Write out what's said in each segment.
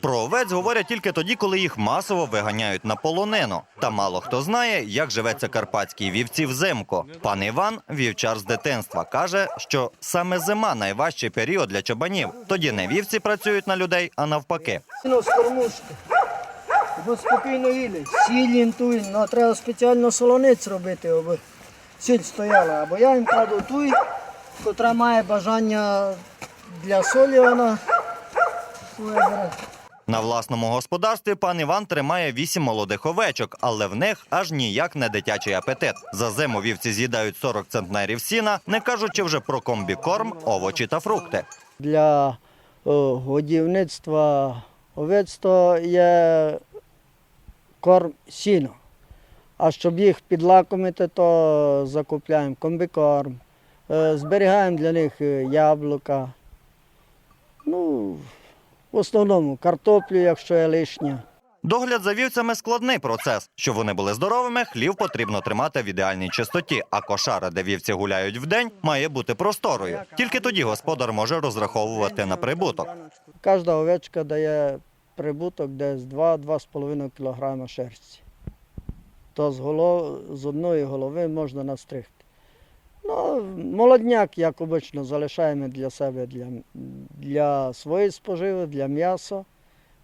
Про овець говорять тільки тоді, коли їх масово виганяють на полонину. Та мало хто знає, як живеться карпатській вівці взимку. Пан Іван, вівчар з дитинства, каже, що саме зима найважчий період для чобанів. Тоді не вівці працюють на людей, а навпаки. З кормушки. Бо спокійно їли. Сіль інтуй, ну треба спеціально солониць робити, аби сіль стояла. Або я їм кладу туй, котра має бажання для солі, вона. На власному господарстві пан Іван тримає вісім молодих овечок, але в них аж ніяк не дитячий апетит. За зиму вівці з'їдають 40 центнерів сіна, не кажучи вже про комбікорм, овочі та фрукти. Для годівництва овець то є корм сіно. А щоб їх підлакомити, то закупляємо комбікорм, е, зберігаємо для них е, яблука. Ну, в основному картоплю, якщо є лишня. Догляд за вівцями складний процес. Щоб вони були здоровими, хлів потрібно тримати в ідеальній чистоті, а кошара, де вівці гуляють вдень, має бути просторою. Тільки тоді господар може розраховувати на прибуток. Кожна овечка дає прибуток десь 2-2,5 кг шерсті. То з, голов, з одної голови можна настригти. Молодняк, як обично, залишаємо для себе, для, для своєї споживи, для м'яса.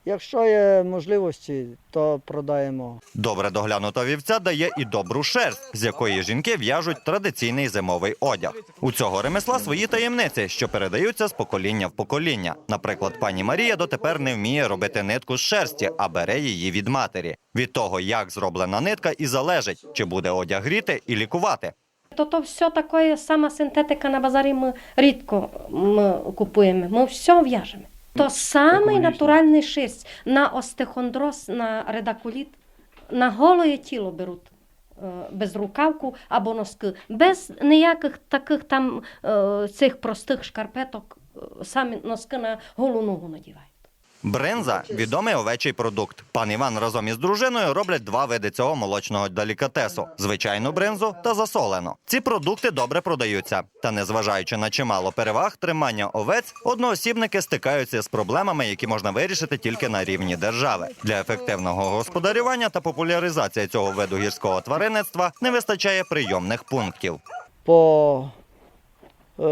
Якщо є можливості, то продаємо. Добре доглянута вівця дає і добру шерсть, з якої жінки в'яжуть традиційний зимовий одяг. У цього ремесла свої таємниці, що передаються з покоління в покоління. Наприклад, пані Марія дотепер не вміє робити нитку з шерсті, а бере її від матері. Від того, як зроблена нитка, і залежить, чи буде одяг гріти і лікувати. То то все таке, сама синтетика на базарі ми рідко ми купуємо. Ми все в'яжемо. То самий натуральний шерсть на остехондроз, на редакуліт, на голе тіло беруть. е, Без рукавку або носки, без ніяких таких там е, цих простих шкарпеток, е, самі носки на голу ногу надівають. Бринза відомий овечий продукт. Пан Іван разом із дружиною роблять два види цього молочного делікатесу: звичайну бринзу та засолену. Ці продукти добре продаються. Та незважаючи на чимало переваг тримання овець, одноосібники стикаються з проблемами, які можна вирішити тільки на рівні держави. Для ефективного господарювання та популяризації цього виду гірського тваринництва не вистачає прийомних пунктів. По е,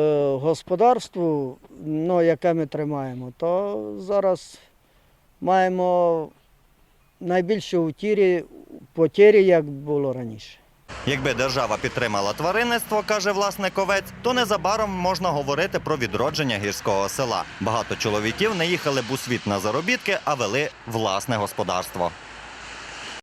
господарству, ну, яке ми тримаємо, то зараз маємо найбільше утірі, потері, як було раніше. Якби держава підтримала тваринництво, каже власник овець, то незабаром можна говорити про відродження гірського села. Багато чоловіків не їхали б у світ на заробітки, а вели власне господарство.